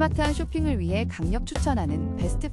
스마트한 쇼핑을 위해 강력 추천하는 베스트 5.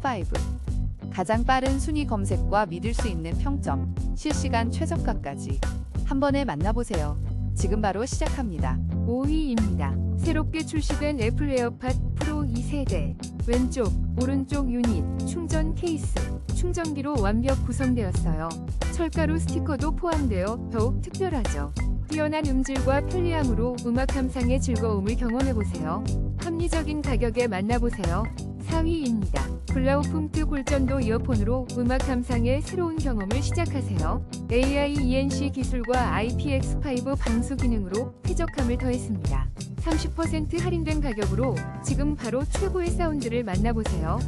가장 빠른 순위 검색과 믿을 수 있는 평점, 실시간 최저가까지 한 번에 만나보세요. 지금 바로 시작합니다. 5위입니다. 새롭게 출시된 애플 에어팟 프로 2세대. 왼쪽, 오른쪽 유닛, 충전 케이스, 충전기로 완벽 구성되었어요. 철가루 스티커도 포함되어 더욱 특별하죠. 뛰어난 음질과 편리함으로 음악 감상의 즐거움을 경험해보세요. 합리적인 가격에 만나보세요. 4위입니다. 블라우품트 골전도 이어폰으로 음악 감상의 새로운 경험을 시작하세요. AI ENC 기술과 IPX5 방수 기능으로 쾌적함을 더했습니다. 30% 할인된 가격으로 지금 바로 최고의 사운드를 만나보세요.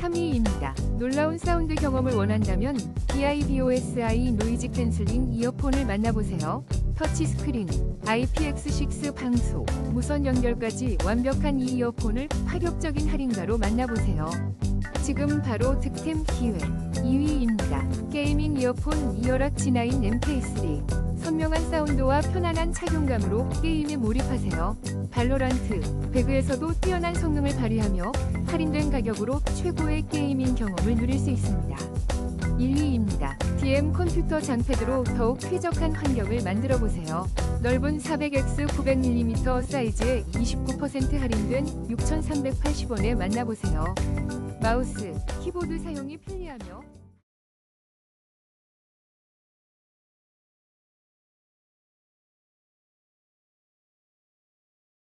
3위입니다. 놀라운 사운드 경험을 원한다면 BIBOSI 노이즈 캔슬링 이어폰을 만나보세요. 터치스크린, IPX6 방수, 무선 연결까지 완벽한 이 이어폰을 파격적인 할인가로 만나보세요. 지금 바로 득템 기회 2위입니다. 게이밍 이어폰 이어락 G9 MK3 선명한 사운드와 편안한 착용감으로 게임에 몰입하세요. 발로란트, 배그에서도 뛰어난 성능을 발휘하며 할인된 가격으로 최고의 게이밍 경험을 누릴 수 있습니다. 1위입니다. DM 컴퓨터 장패드로 더욱 쾌적한 환경을 만들어 보세요. 넓은 400x 900mm 사이즈에 29% 할인된 6,380원에 만나보세요. 마우스, 키보드 사용이 편리하며